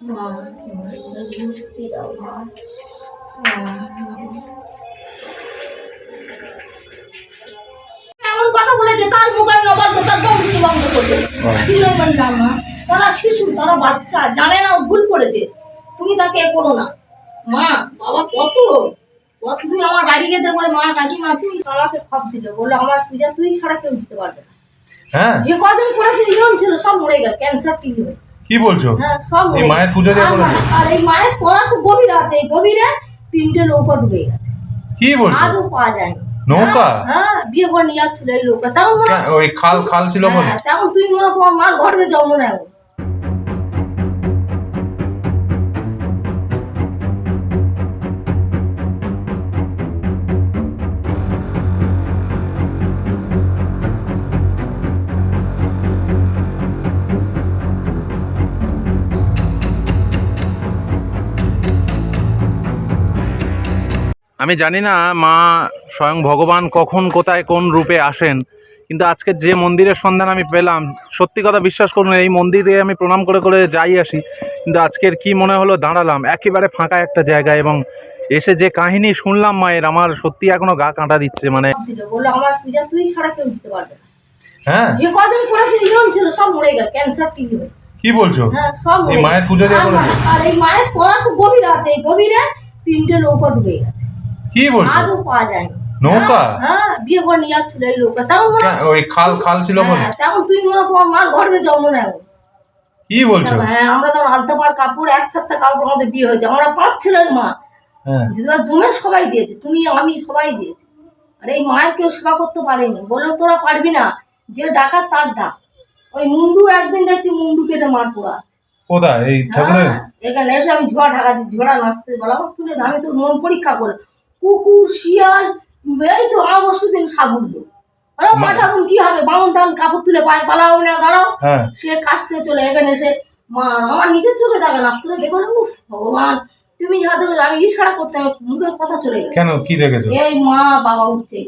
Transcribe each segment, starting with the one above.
মা মুক্তি দাও মা মা। এমন কথা বলেছে তার মুখ আমি তার বন্ধু বন্ধ করবে চিল্লাই বললাম না তারা শিশু তারা বাচ্চা জানে না ভুল করেছে। তুমি তাকে করো না। মা বাবা কত? কত তুমি আমার বাড়ি গিয়ে বলে মা কাকিমা তুই আমাকে খপ দিল। বলল আমার পূজা তুই ছাড়া কেউ দিতে পারবে না। হ্যাঁ। যে কদিন করেছে নিয়ম ছিল সব মরে গেল ক্যান্সার টিভি হয়ে কি বলছো? হ্যাঁ এই মায়ের পূজা দিয়ে বলছো আর এই মায়ের কোলা তো গভীর আছে এই গভীরে তিনটে নৌকা ডুবে গেছে। কি বলছো? আজও পাওয়া যায় নৌকা? হ্যাঁ, হ্যাঁ বিয়ে করে নিয়ে যাচ্ছিল এই নৌকা। তাও ওই খাল খাল ছিল বলে? তাও তুই মনে হয় তোমার মার ঘরবে জন্ম নেয় আমি জানি না মা স্বয়ং ভগবান কখন কোথায় কোন রূপে আসেন কিন্তু আজকে যে মন্দিরের সন্ধান আমি পেলাম সত্যি কথা বিশ্বাস করুন এই মন্দিরে আমি প্রণাম করে করে যাই আসি কিন্তু আজকের কি মনে হলো দাঁড়ালাম একেবারে ফাঁকা একটা জায়গা এবং এসে যে কাহিনী শুনলাম মায়ের আমার সত্যি এখনও গা কাঁটা দিচ্ছে মানে আমার পূজা তুই ছাড়া কেউ দিতে পারবে হ্যাঁ? যে কদিন করেছে নিয়ম ছিল সব মরে গেল ক্যান্সার টিভি কি বলছো? হ্যাঁ সব মরে এই মায়ের পুজো দিয়ে আর করেছে? আর এই মায়ের তো গভীর আছে এই গভীরে তিনটে নৌকা ডুবে গেছে। কি বলছো? আজও পাওয়া যায়নি। নৌকা? হ্যাঁ, হ্যাঁ বিয়ে করে নিয়ে যাচ্ছিল এই তেমন মনে ওই খাল খাল ছিল বলে হ্যাঁ, তেমন তুই মনে হয় তোমার মার গর্বে জন্ম নেয় ও। কি বলছো? হ্যাঁ আমরা তো আলতা পার কাপড় এক ফাত্তা কাপড় আমাদের বিয়ে হয়েছে। আমরা পাঁচ ছেলের মা। হ্যাঁ। জমে সবাই দিয়েছে তুমি আমি সবাই দিয়েছি। আর এই মায়ের কেউ সেবা করতে পারেনি। বলল তোরা পারবি না। যে ডাকার তার ডাক। ওই মুন্ডু একদিন দেখছি মুন্ডু কেটে মার পোড়া আছে। কোথায়? এই ঠাকুরের হ্যাঁ, এখানে এসে আমি ঝোড়া ঢাকা দিই ঝোড়া নাচতে বললাম তুলে আমি তো মন পরীক্ষা করে কুকুর শিয়াল এই তো অবশ্য দিন সাবুল আরে মা ঠাকুর কি হবে? বামন তখন কাপড় তুলে পায়ে পালাও না দাঁড়াও। হ্যাঁ। সে কাশছে চলে এখানে এসে মা আমার নিজের চোখে দেখে না তুলে দেখো না? উফ ভগবান তুমি যা দেখো আমি ইশারা করতাম মুখের কথা চলে গেল। কেন? কি দেখেছ? এই মা বাবা উঠছে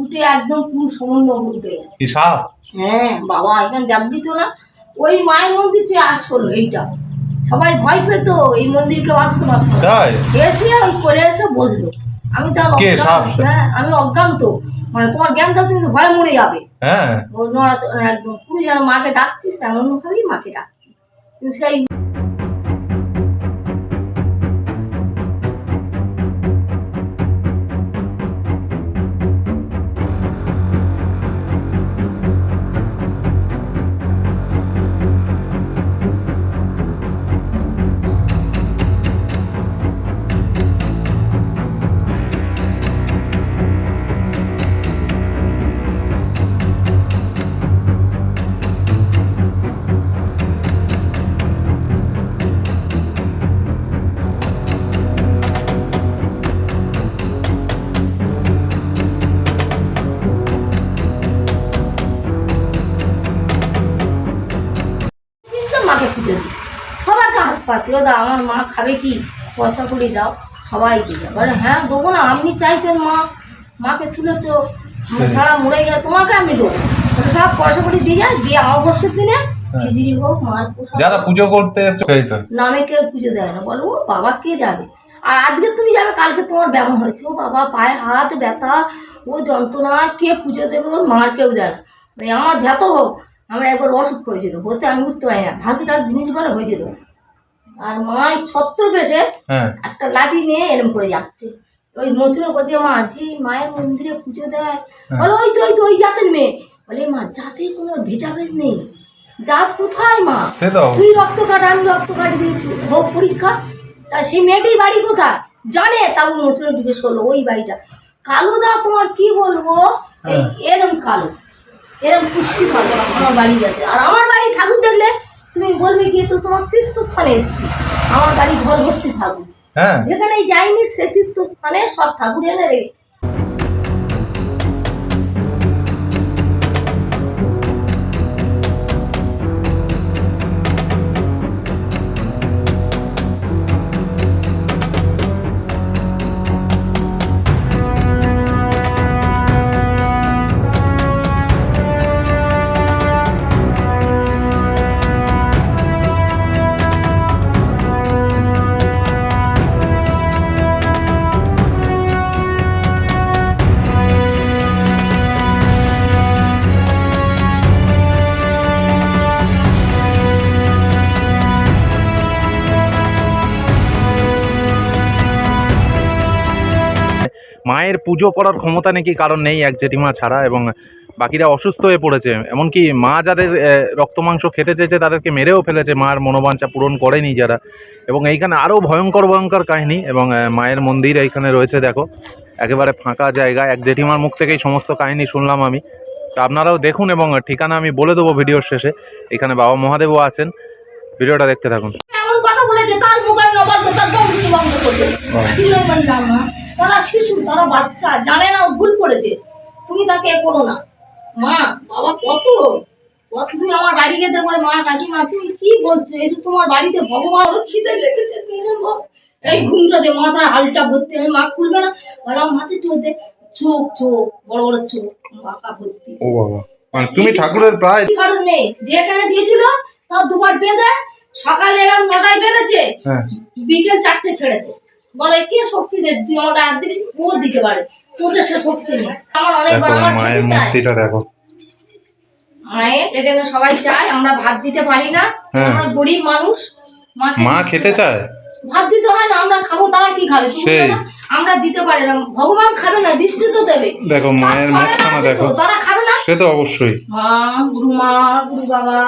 উঠে একদম পুরো সমুদ্র উঠে গেছে। কি সাপ? হ্যাঁ বাবা এখানে জাগবি তো না। ওই মায়ের মন্দির যে আসল এইটা। সবাই ভয় পেতো এই মন্দিরকে আসতে পারতো তাই? এসে ওই করে এসে বসল। আমি তো কে, অজ্ঞান- সাপ? হ্যাঁ আমি অজ্ঞান তো। মানে তোমার জ্ঞান থাকলে তুমি তো ভয় মরে যাবে। হ্যাঁ। ও নড়াচড়া একদম পুরো যেন মাকে ডাকছিস এমন ভাবেই মাকে ডাকছি। কিন্তু সেই ও দা আমার মা খাবে কি? পয়সা করে দাও সবাই দিয়ে বলে হ্যাঁ দেবো না আপনি চাইছেন মা মাকে তুলেছো ছাড়া মরে গেলে তোমাকে আমি দেবো। সব পয়সা করে দিয়ে যায় দিয়ে অবশ্যই দিনে খিচুড়ি হোক মার যারা পুজো করতে নামে কেউ পুজো দেয় না। বলো ও বাবা কে যাবে? আর আজকে তুমি যাবে কালকে তোমার ব্যায়াম হয়েছে। ও বাবা পায়ে হাত ব্যথা ও যন্ত্রণা কে পুজো দেবে ও মার কেউ দেয় না। আমার যত হোক আমার একবার অসুখ করেছিল হতে আমি উঠতে পারি না। ভাসি টাস জিনিস বলে হয়েছিল। আর মা ছত্র বেশে হ্যাঁ। একটা লাঠি নিয়ে এরম করে যাচ্ছে। ওই মচুরো করছে মা যে মায়ের মন্দিরে পুজো দেয় বলো ওই তো ওই তো ওই জাতের মেয়ে। বলে মা জাতে কোনো ভেজাভেজ নেই। জাত কোথায় মা? তুই রক্ত কাটা আমি রক্ত কাটি দিই হোক পরীক্ষা। তা সেই মেয়েটির বাড়ি কোথায়? জানে তাও মোচড়ে জিজ্ঞেস করল ওই বাড়িটা। কালো দা তোমার কি বলব? এই এরম কালো এরম পুষ্টি ভালো আমার বাড়ি যাতে। আর আমার বাড়ি ঠাকুর দেখলে তুমি বলবে গিয়ে তো তোমার তীর্থস্থানে এসছি। আমার গাড়ি ঘর ভর্তি ঠাকুর। হ্যাঁ। যেখানে যাইনি সে তীর্থস্থানে সব ঠাকুর এনে মায়ের পুজো করার ক্ষমতা নাকি কারণ নেই এক জেঠিমা ছাড়া এবং বাকিরা অসুস্থ হয়ে পড়েছে। এমনকি মা যাদের রক্ত মাংস খেতে চেয়েছে তাদেরকে মেরেও ফেলেছে। মার মনোবাঞ্ছা পূরণ করেনি যারা। এবং এইখানে আরও ভয়ঙ্কর ভয়ঙ্কর কাহিনী এবং মায়ের মন্দির এইখানে রয়েছে দেখো। একেবারে ফাঁকা জায়গা। এক জেঠিমার মুখ থেকেই সমস্ত কাহিনী শুনলাম আমি। তা আপনারাও দেখুন এবং ঠিকানা আমি বলে দেবো ভিডিওর শেষে। এখানে বাবা মহাদেবও আছেন। ভিডিওটা দেখতে থাকুন। কথা বলেছে তার মোবাইল বন্ধু করবে। তারা শিশু তারা বাচ্চা জানে না ভুল করেছে। তুমি তাকে করো না। মা বাবা কত? কত তুমি আমার বাড়ি যেতে বলে মা কাকিমা তুমি কি বলছো? এসো তোমার বাড়িতে ভগবান খিদে লেগেছে তুমি মা? এই ঘুমটা দে মাথায় হালটা ভর্তি আমি মা খুলবে না। বললাম মাথায় চোখ দে চোখ চোখ বড় বড় চোখ মাথা ভর্তি। ও বাবা। মানে তুমি ঠাকুরের প্রায় কি কারণ? নেই যেখানে দিয়েছিল তার দুবার বেঁধে সকালে এরকম নটায় বেঁধেছে। হ্যাঁ। বিকেল চারটে ছেড়েছে। বলে কে শক্তি দে? তুই হাত দিবি ও দিতে পারে। তোদের সে শক্তি নেই। আমার আমার খেতে চায়। দেখো। মায়ের এখানে সবাই চায় আমরা ভাত দিতে পারি না। হ্যাঁ। আমরা গরিব মানুষ। মা খেতে চায়। ভাত দিতে হয় না আমরা খাব তারা কি খাবে। আমরা দিতে পারি না। ভগবান খাবে না দৃষ্টি তো দেবে। দেখো ছড়ানো আছে তো, তারা খাবে না। সে তো অবশ্যই। মা গুরু মা গুরু বাবা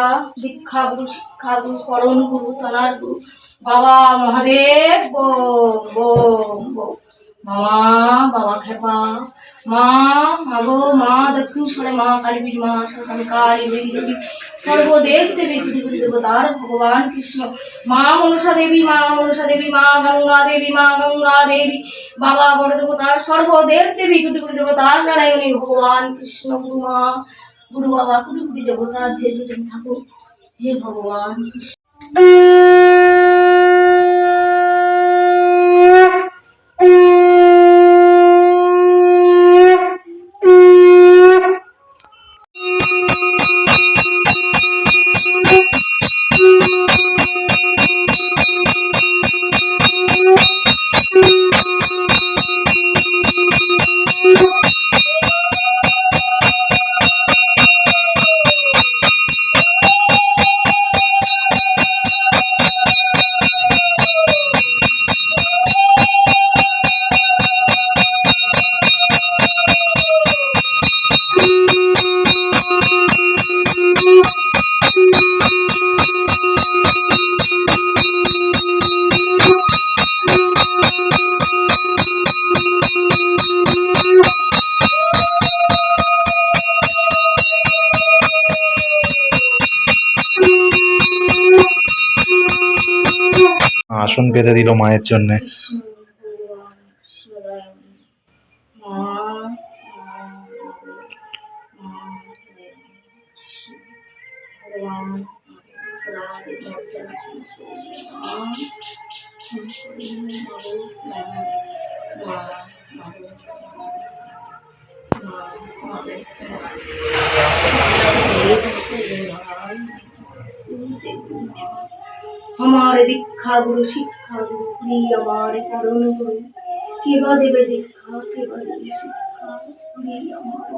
দীক্ষা গুরু শিক্ষা গুরু করণ গুরু তনার গুরু। বাবা মহাদেব, বোম বোম বোম। মামা বাবা খেপা। মা মাগো মা দক্ষিণেশ্বরে মা কালীবীর মা কালী দেবী দেবী সর্বদেব দেবী, কুটি কুটি দেবতার ভগবান কৃষ্ণ। মা, মনসা দেবী, মা, মনসা দেবী, মা, গঙ্গা দেবী, মা, গঙ্গা দেবী। বাবা, বড় দেবতার সর্বদেব দেবী, কুটি কুটি দেবতার নারায়ণী ভগবান কৃষ্ণ, গুরু মা। গুরু বাবা, কুটি কুটি দেবতা যে যেখানে থাকুক, হে ভগবান আসন পেতে দিল মায়ের জন্য। কৃষ্ণ ভগবান আমার দীক্ষা গুরু শিক্ষা গুরু হরি আমার পরম গুরু কে বা দেবে দীক্ষা কে দেবে শিক্ষা হরি আমার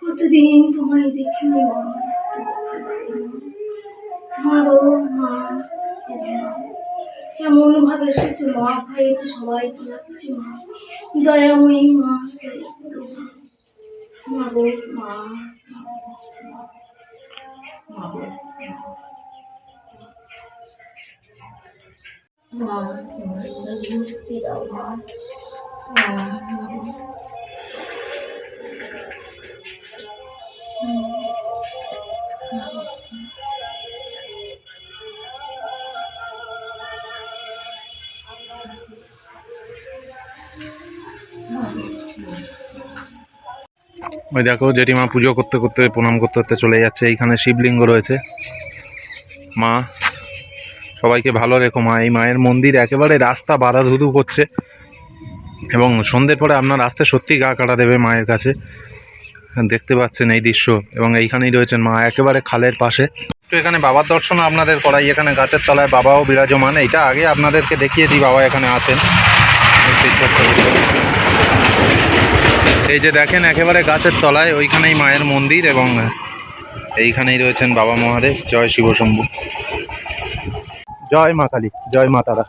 কতদিন তোমায় দেখিনি মা মারো মা এমন ভাবে এসেছে মা ভাইতে সবাই পালাচ্ছে মা দয়াময়ী মা দয়া করো মা মা গো মা তোমরা মুক্তি দাও মা। ওই দেখো, জেঠিমা পুজো করতে করতে, প্রণাম করতে করতে চলে যাচ্ছে এইখানে শিবলিঙ্গ রয়েছে মা সবাইকে ভালো রেখো মা। এই মায়ের মন্দির একেবারে রাস্তা বাধা ধুধু করছে। এবং সন্ধ্যের পরে আপনার আসতে সত্যি গা কাটা দেবে মায়ের কাছে। দেখতে পাচ্ছেন এই দৃশ্য। এবং এইখানেই রয়েছেন মা, একেবারে খালের পাশে। একটু এখানে বাবার দর্শন আপনাদের করাই। এখানে গাছের তলায় বাবাও বিরাজমান। এটা আগে আপনাদেরকে দেখিয়েছি, বাবা এখানে আছেন। এই যে দেখেন, একেবারে গাছের তলায় ওইখানেই মায়ের মন্দির এবং এইখানেই রয়েছেন বাবা মহাদেব। জয় শিব শম্ভু জয় মা কালী জয় মা তারা।